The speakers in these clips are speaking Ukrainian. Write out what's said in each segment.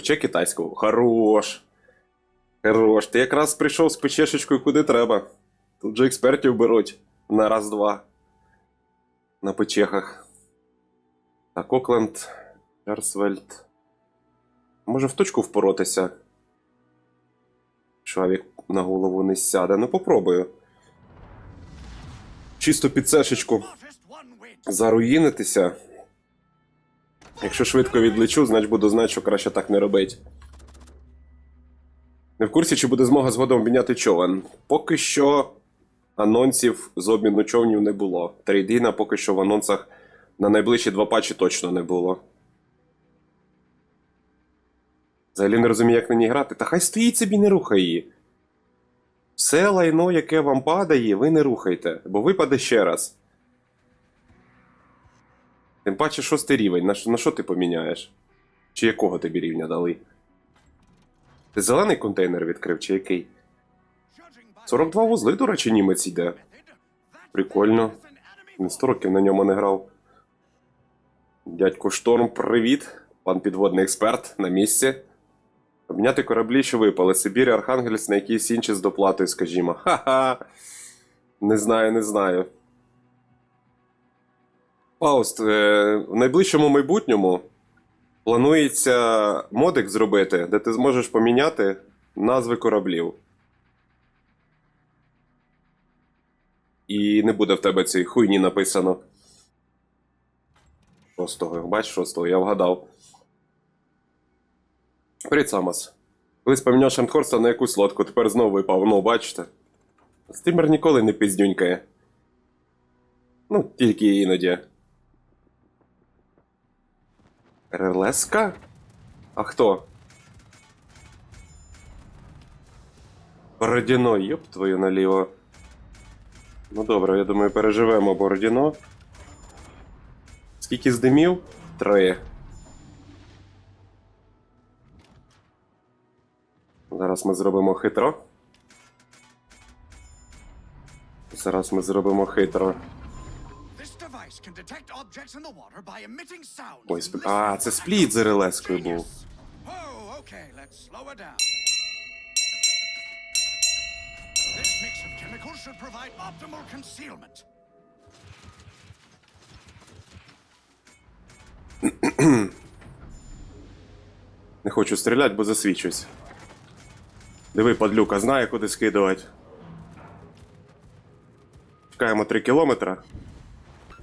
Пече китайську. Хорош. Хорош. Ти якраз прийшов з печешечкою куди треба. Тут же експертів беруть на раз-два. На печехах. Так, Окленд, Ярсвельд. Може в точку впоротися? Шавік на голову не сяде. Ну попробую. Чисто під цешечку заруїнитися. Якщо швидко відлечу, значить буду знати, що краще так не робити. Не в курсі, чи буде змога згодом обміняти човен. Поки що анонсів з обміну човнів не було. Трейдіна поки що в анонсах на найближчі два патчі точно не було. Взагалі не розумію, як на ній грати. Та хай стоїть собі, не рухай її. Все лайно, яке вам падає, ви не рухайте, бо випаде ще раз. Тим паче шостий рівень. На, що- на що ти поміняєш? Чи якого тобі рівня дали? Ти зелений контейнер відкрив, чи який? 42 вузли, до речі, німець йде. Прикольно. Не 100 років на ньому не грав. Дядько Шторм, привіт. Пан підводний експерт на місці. Обміняти кораблі, що випали. Сибір, Архангельськ на якісь інші з доплатою, скажімо. Ха-ха. Не знаю, не знаю. Фауст, е, в найближчому майбутньому планується модик зробити, де ти зможеш поміняти назви кораблів. І не буде в тебе цієї хуйні написано. Шостого, бач, шостого, я вгадав. Привіт, Самос. Колись поміняв Шанхорста на якусь лодку, тепер знову випав. Ну, бачите. Стример ніколи не піздюнькає. Ну, тільки іноді. Релеска? А хто? Бородіно, йоп твою наліво. Ну добре, я думаю, переживемо Бородіно. Скільки здимів? Три. Зараз ми зробимо хитро. Зараз ми зробимо хитро. Ой, сп... А, це спліт з релескою був. Не хочу стріляти, бо засвічусь. Диви, падлюка, знає, куди скидувати. Чекаємо 3 кілометра.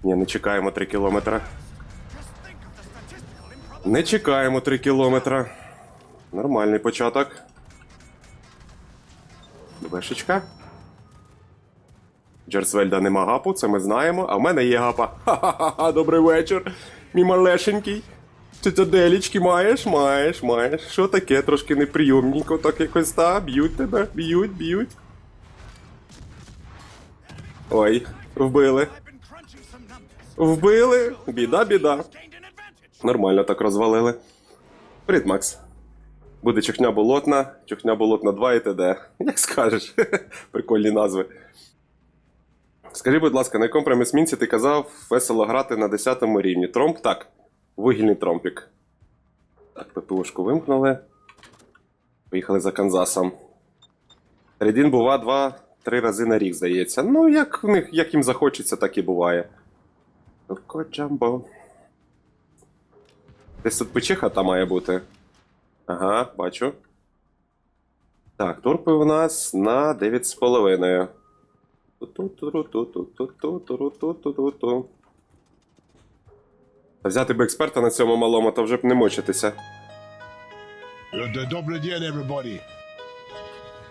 Ні, не чекаємо 3 кілометра. Не чекаємо 3 кілометра. Нормальний початок. Вешечка. Джерсвельда нема гапу, це ми знаємо, а в мене є гапа. Ха-ха-ха, добрий вечір. Мій малешенький. Цитаделічки маєш, маєш, маєш. Що таке? Трошки неприйомненько, так якось та, б'ють тебе, б'ють, б'ють. Ой, вбили. Вбили. Біда, біда. Нормально так розвалили. Привіт, Макс. Буде чухня болотна, чухня болотна 2 і т.д. Як скажеш. Прикольні назви. Скажи, будь ласка, на якому премісмінці ти казав весело грати на 10 рівні? Тромп? Так. Вугільний тромпік. Так, ППУшку вимкнули. Поїхали за Канзасом. Рідін бува 2-3 рази на рік, здається. Ну, як в них, як їм захочеться, так і буває. Коко Джамбо. Десь тут печеха та має бути. Ага, бачу. Так, турпи у нас на 9,5. Ту-ту-ту-ру-ту-ту-ту-ту-ту-ту-ту-ту. Та Взяти б експерта на цьому малому, то вже б не мочитися. Uh, Добрый день, everybody.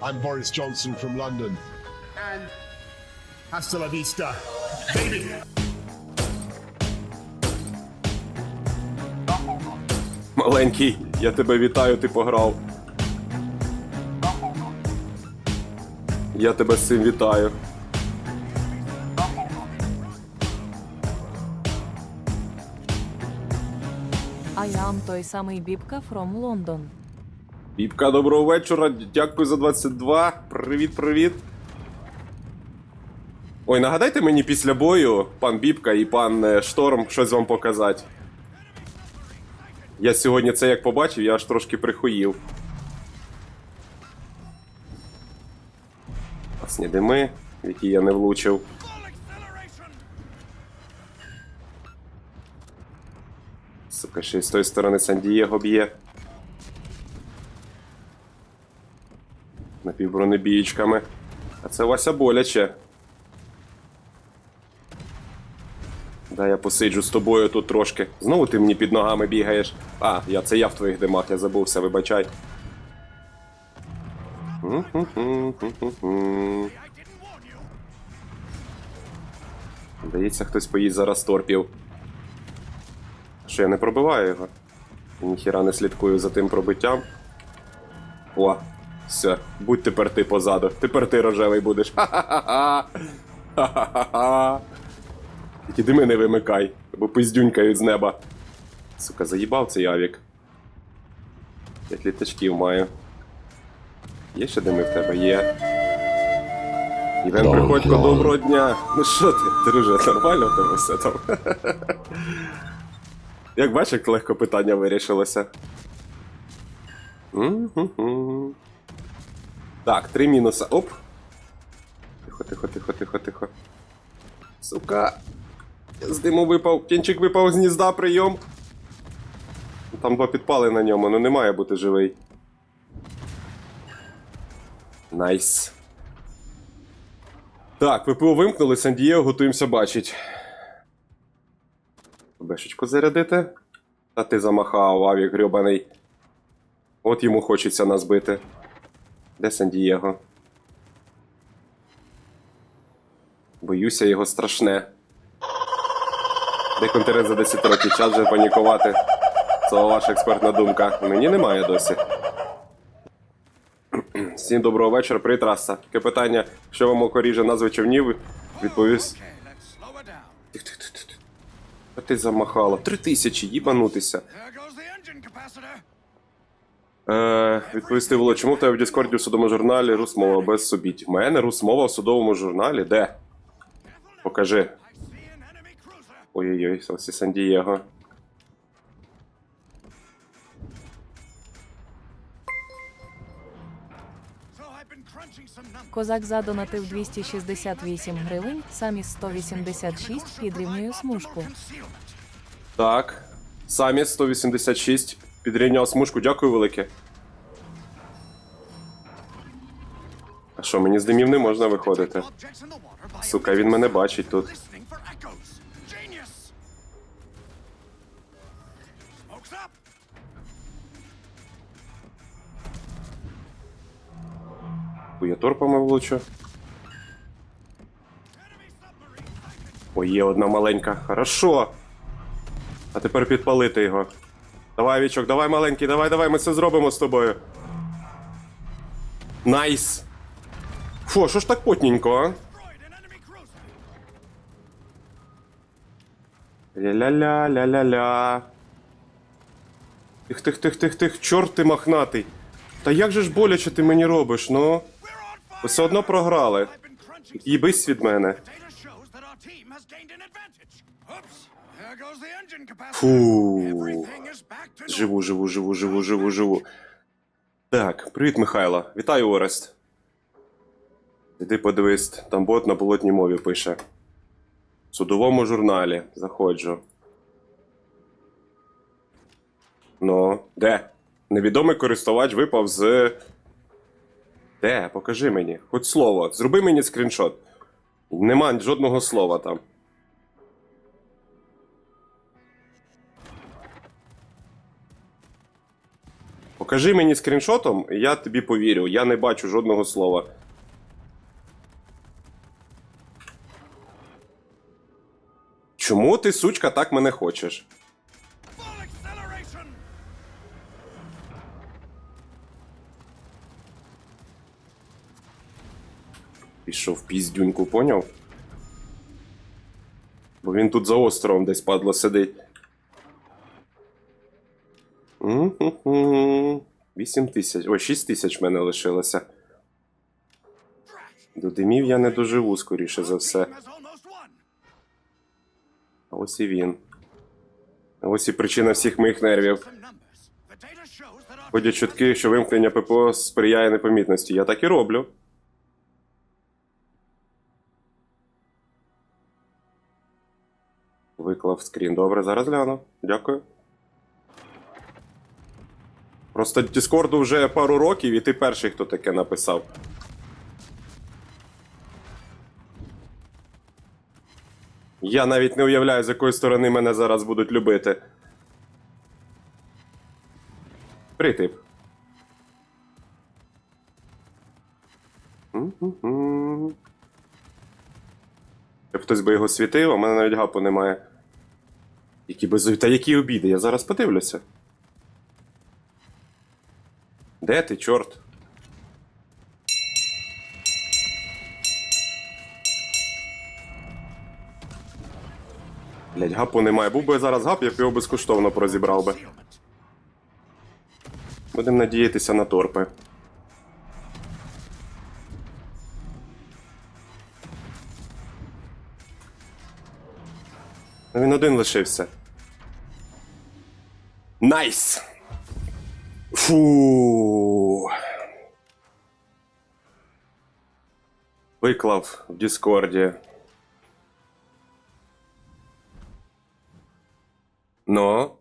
I'm Boris Johnson from London. And hasta la vista, baby. Маленький, я тебе вітаю, ти пограв. Я тебе з цим вітаю. I am той самий Бібка from London. Бібка, доброго вечора. Дякую за 22. Привіт, привіт. Ой, нагадайте мені після бою, пан Бібка і пан е, Шторм, щось вам показати. Я сьогодні це як побачив, я аж трошки прихоїв. Власні дими, які я не влучив. Сука, ще й з тої сторони Сан-Дієго б'є. Напівбронебієчками. А це Вася боляче. Да, я посиджу з тобою тут трошки. Знову ти мені під ногами бігаєш. А, я, це я в твоїх димах, я забувся, вибачай. Здається, хтось поїсть зараз торпів. Що я не пробиваю його? Ніхіра не слідкую за тим пробиттям. О, все, будь тепер ти позаду. Тепер ти рожевий будеш. Ха-ха-ха. Ха-ха-ха. Тільки дими не вимикай, бо пиздюнькають з неба. Сука, заїбав цей авік. П'ять літачків маю. Є ще дими в тебе? Є. Івен Приходько, доброго дня. Ну що ти, друже, нормально в тебе все там? Як бачиш, як легко питання вирішилося. Так, три мінуса. Оп. Тихо, тихо, тихо, тихо, тихо. Сука. З диму випав. Кінчик випав з гнізда, прийом. Там два підпали на ньому, ну не має бути живий. Найс. Так, ВПО вимкнули, Сан-Дієго готуємося бачить. Бешечку зарядити. Та ти замахав, авік грьобаний. От йому хочеться нас бити. Де Сан-Дієго? Боюся його страшне. Де континент за 10 років, час вже панікувати. Це ваша експертна думка. Мені немає досі. Всім доброго вечора, привіт, Раса. Таке питання, що вам око ріже назви човнів, відповість. А ти замахала. Три тисячі, їбанутися. Е, відповісти Володь, чому в тебе в Діскорді в судовому журналі русмова без собіть? В мене русмова в судовому журналі? Де? Покажи. Ой-ой-ой, ось і Сан-Дієго. Козак задонатив 268 гривень, самі 186 підрівнює смужку. Так. Самі 186. Підрівняв смужку, дякую велике. А що, мені з димів не можна виходити? Сука, він мене бачить тут. Я торпами влучу. Ой, є одна маленька. Хорошо. А тепер підпалити його. Давай, Вічок, давай маленький, давай, давай, ми це зробимо з тобою. Найс. Фу, що ж так потненько, а? Destroyed an enemy cruiser. Ля-ля-ля, ля-ля-ля. Тих, тих, тих, тих, тих, чорт ти мохнатий. Та як же ж боляче ти мені робиш, ну? Все одно програли. Їбись від мене. Фу. Живу, живу, живу, живу, живу, живу. Так, привіт, Михайло. Вітаю, Орест. Іди подивись, там бот на болотній мові пише. В судовому журналі. Заходжу. Ну, де? Невідомий користувач випав з. Де? Покажи мені. Хоч слово. Зроби мені скріншот. Нема жодного слова там. Покажи мені скріншотом, і я тобі повірю. Я не бачу жодного слова. Чому ти, сучка, так мене хочеш? Пішов піздюньку, поняв? Бо він тут за островом десь падло сидить. М-м-м. Вісім тисяч. Ой, шість тисяч в мене лишилося. До димів я не доживу, скоріше за все. А ось і він. Ось і причина всіх моїх нервів. Ходять чутки, що вимкнення ППО сприяє непомітності. Я так і роблю. Виклав скрін. Добре, зараз гляну. Дякую. Просто Діскорду вже пару років, і ти перший, хто таке написав. Я навіть не уявляю, з якої сторони мене зараз будуть любити. Притип. Хтось би його світив, а в мене навіть гапу немає. Які безові. Та які обіди? Я зараз подивлюся. Де ти, чорт? Блять, гапу немає. Був би зараз гап, я б його безкоштовно прозібрав би. Будемо надіятися на торпи. Ну, Він один лишився. Найс! Фу. Виклав в Діскорді. Ну.